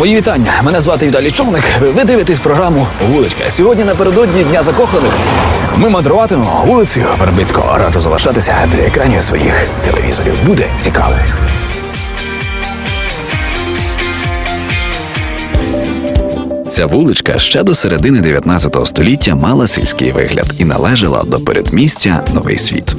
Мої вітання. Мене звати Віталій Човник. Ви дивитесь програму Вуличка. Сьогодні напередодні Дня закоханих. Ми мандруватимемо вулицею Вербицького. Раджу залишатися біля екранів своїх телевізорів. Буде цікаво. Ця вуличка ще до середини 19 століття мала сільський вигляд і належала до передмістя Новий світ.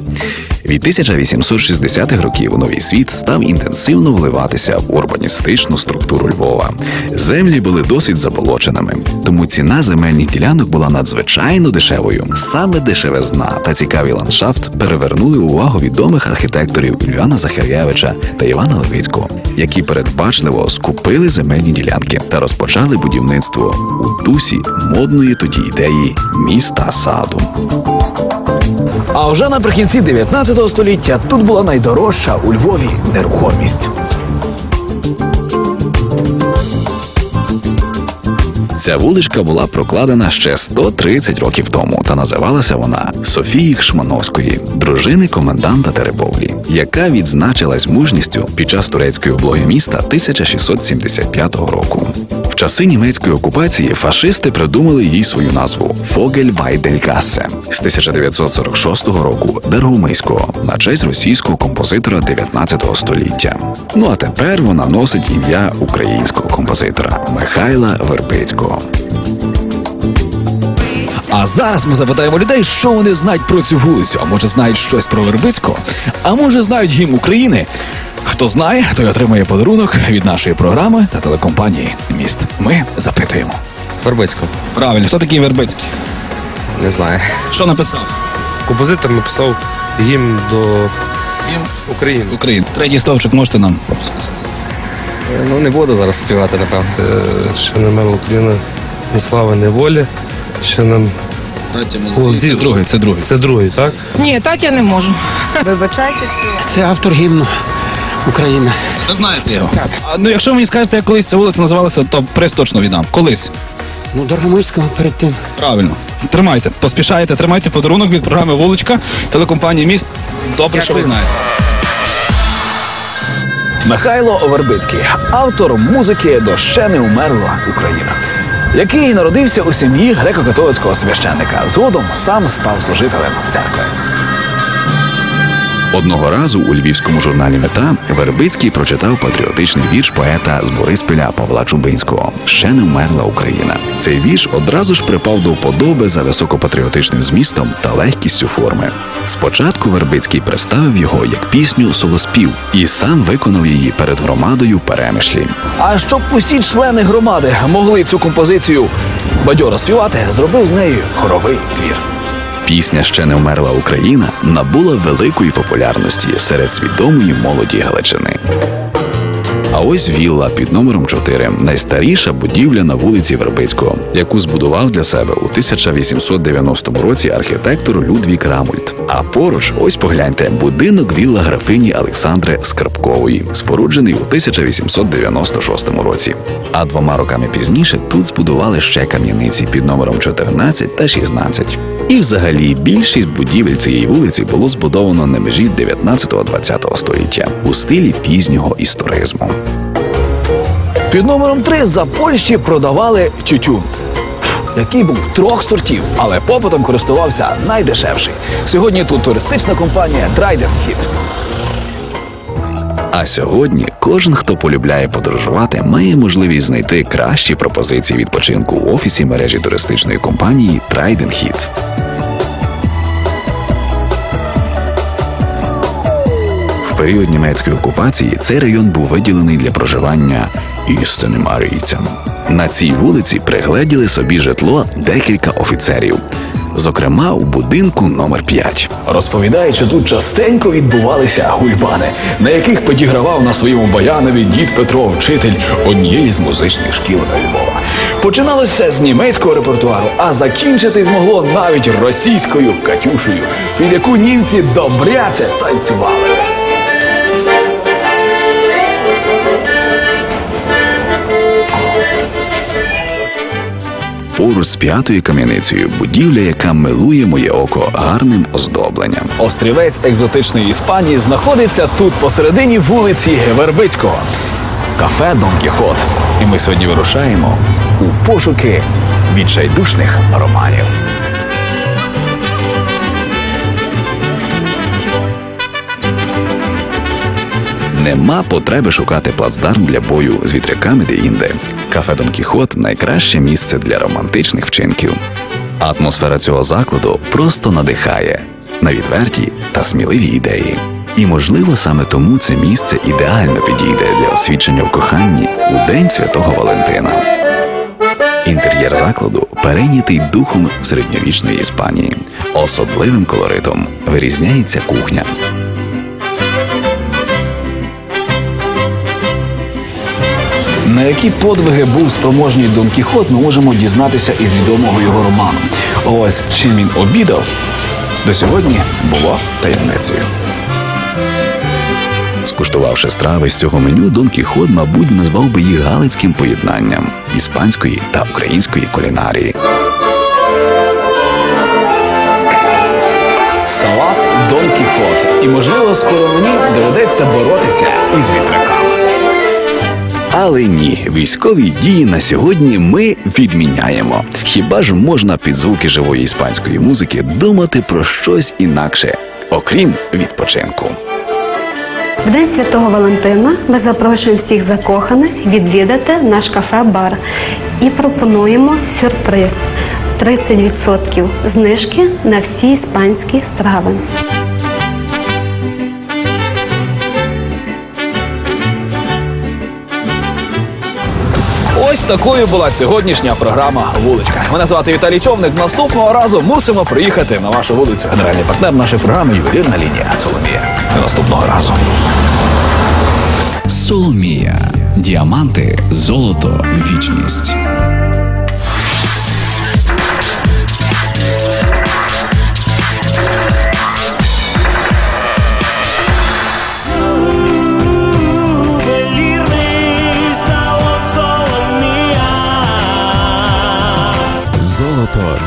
Від 1860-х років новий світ став інтенсивно вливатися в урбаністичну структуру Львова. Землі були досить заболоченими, тому ціна земельних ділянок була надзвичайно дешевою. Саме дешевизна та цікавий ландшафт перевернули увагу відомих архітекторів Івана Захарєвича та Івана Левицького, які передбачливо скупили земельні ділянки та розпочали будівництво у дусі модної тоді ідеї міста саду. А вже наприкінці 19 століття тут була найдорожча у Львові нерухомість. Ця вуличка була прокладена ще 130 років тому, та називалася вона Софії Хшмановської, дружини коменданта Теребовлі, яка відзначилась мужністю під час турецької облоги міста 1675 року. В часи німецької окупації фашисти придумали їй свою назву Фогель-Вайдельгасе з 1946 року Дергомийського на честь російського композитора 19 століття. Ну а тепер вона носить ім'я українського композитора Михайла Вербицького. А зараз ми запитаємо людей, що вони знають про цю вулицю. А може знають щось про Вербицького, а може знають гімн України. Хто знає, той отримає подарунок від нашої програми та телекомпанії Міст. Ми запитуємо. Вербицького. Правильно, хто такий Вербицький? Не знаю. Що написав? Композитор написав гімн до Гімн України. України. Третій стовпчик можете нам сказати. Е, Ну не буду зараз співати, напевно. Е, Ще не мила Україна, ні слава, ні волі. Ще нам Це другий, це другий. це другий, так? Ні, так я не можу. Вибачайте, Це автор гімну України. Ви знаєте його. А, ну, якщо ви мені скажете, як колись ця вулиця називалася, то приз точно віддам. Колись. Ну, Дорогомильського перед тим. Правильно. Тримайте, поспішайте, тримайте подарунок від програми Вуличка, телекомпанії Міст. Добре, що ви знаєте. Михайло Овербицький, автор музики до ще не умерла Україна, який народився у сім'ї греко-католицького священника. Згодом сам став служителем церкви. Одного разу у львівському журналі Мета Вербицький прочитав патріотичний вірш поета з Бориспіля Павла Чубинського Ще не вмерла Україна. Цей вірш одразу ж припав до вподоби за високопатріотичним змістом та легкістю форми. Спочатку Вербицький представив його як пісню Солоспів і сам виконав її перед громадою перемишлі. А щоб усі члени громади могли цю композицію бадьоро співати, зробив з нею хоровий твір. Пісня Ще не вмерла Україна набула великої популярності серед свідомої молоді Галичини. А ось вілла під номером 4 найстаріша будівля на вулиці Вербицького, яку збудував для себе у 1890 році архітектор Людвік Рамульт. А поруч, ось погляньте, будинок вілла графині Олександри Скарбкової, споруджений у 1896 році. А двома роками пізніше тут збудували ще кам'яниці під номером 14 та 16. І взагалі більшість будівель цієї вулиці було збудовано на межі 19-20 століття у стилі пізнього історизму. Під номером 3 за Польщі продавали тютюн. Який був трьох сортів, але попитом користувався найдешевший. Сьогодні тут туристична компанія Trident Hit. А сьогодні кожен, хто полюбляє подорожувати, має можливість знайти кращі пропозиції відпочинку в офісі мережі туристичної компанії Trident Hit. Період німецької окупації цей район був виділений для проживання істинним арійцям. На цій вулиці пригледіли собі житло декілька офіцерів, зокрема у будинку номер 5 Розповідає, що тут частенько відбувалися гульбани, на яких підігравав на своєму баянові дід Петро, вчитель однієї з музичних шкіл Львова. Починалось все з німецького репертуару, а закінчити змогло навіть російською Катюшею, під яку німці добряче танцювали. Поруч з п'ятою кам'яницею будівля, яка милує моє око гарним оздобленням. Острівець екзотичної Іспанії знаходиться тут посередині вулиці Гевербицького, Кафе Дон Кіхот. І ми сьогодні вирушаємо у пошуки відчайдушних романів. Нема потреби шукати плацдарм для бою з вітряками де-інде. Кафе Дон Кіхот найкраще місце для романтичних вчинків. Атмосфера цього закладу просто надихає на відверті та сміливі ідеї. І, можливо, саме тому це місце ідеально підійде для освідчення в коханні у День Святого Валентина. Інтер'єр закладу перейнятий духом середньовічної Іспанії. Особливим колоритом вирізняється кухня. На які подвиги був спроможній Дон Кіхот, ми можемо дізнатися із відомого його роману. Ось чим він обідав до сьогодні було таємницею. Скуштувавши страви з цього меню, Дон Кіхот, мабуть, назвав би їх галицьким поєднанням іспанської та української кулінарії. Салат Дон Кіхот. І, можливо, скоро мені доведеться боротися із вітряками. Але ні, військові дії на сьогодні ми відміняємо. Хіба ж можна під звуки живої іспанської музики думати про щось інакше, окрім відпочинку? В День Святого Валентина ми запрошуємо всіх закоханих відвідати наш кафе-бар і пропонуємо сюрприз 30% знижки на всі іспанські страви. Ось такою була сьогоднішня програма Вуличка. Мене звати Віталій Човник. Наступного разу мусимо приїхати на вашу вулицю. Генеральний партнер нашої програми Ювелірна лінія Соломія. До наступного разу. Соломія. Діаманти, золото, вічність.